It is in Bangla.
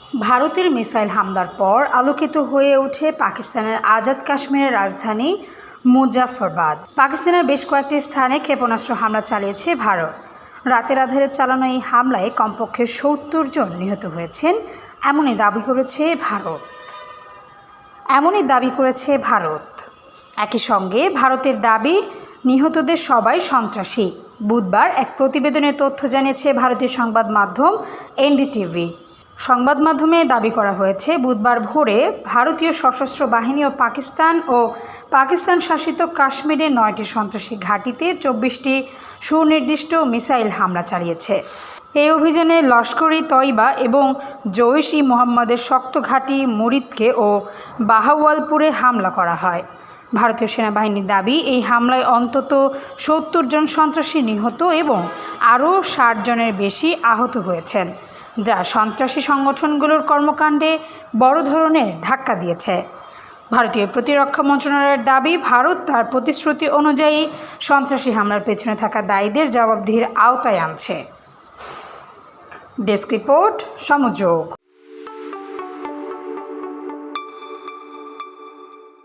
ভারতের মিসাইল হামলার পর আলোকিত হয়ে ওঠে পাকিস্তানের আজাদ কাশ্মীরের রাজধানী মুজাফরবাদ পাকিস্তানের বেশ কয়েকটি স্থানে ক্ষেপণাস্ত্র হামলা চালিয়েছে ভারত। রাতের আধারে চালানো এই হামলায় কমপক্ষে সত্তর জন নিহত হয়েছেন, এমনই দাবি করেছে ভারত। এমনই দাবি করেছে ভারত। একই সঙ্গে ভারতের দাবি, নিহতদের সবাই সন্ত্রাসী। বুধবার এক প্রতিবেদনে তথ্য জানিয়েছে ভারতীয় সংবাদ মাধ্যম এনডিটিভি। সংবাদ মাধ্যমে দাবি করা হয়েছে, বুধবার ভোরে ভারতীয় সশস্ত্র বাহিনী ও পাকিস্তান ও পাকিস্তান শাসিত কাশ্মীরে নয়টি সন্ত্রাসী ঘাঁটিতে চব্বিশটি সুনির্দিষ্ট মিসাইল হামলা চালিয়েছে। এই অভিযানে লস্করি তৈবা এবং জৈশ ই মোহাম্মদের শক্ত ঘাঁটি মুরিদকে ও বাহাওয়ালপুরে হামলা করা হয়। ভারতীয় সেনাবাহিনীর দাবি, এই হামলায় অন্তত সত্তর জন সন্ত্রাসী নিহত এবং আরও ষাট জনের বেশি আহত হয়েছেন। যা সন্ত্রাসী সংগঠনগুলোর কর্মকাণ্ডে বড় ধরনের ধাক্কা দিয়েছে। ভারতীয় প্রতিরক্ষা মন্ত্রণালয়ের দাবি, ভারত তার প্রতিশ্রুতি অনুযায়ী সন্ত্রাসী হামলার পেছনে থাকা দায়ীদের জবাবদিহির আওতায় আনছে। Desk report সমযোগ।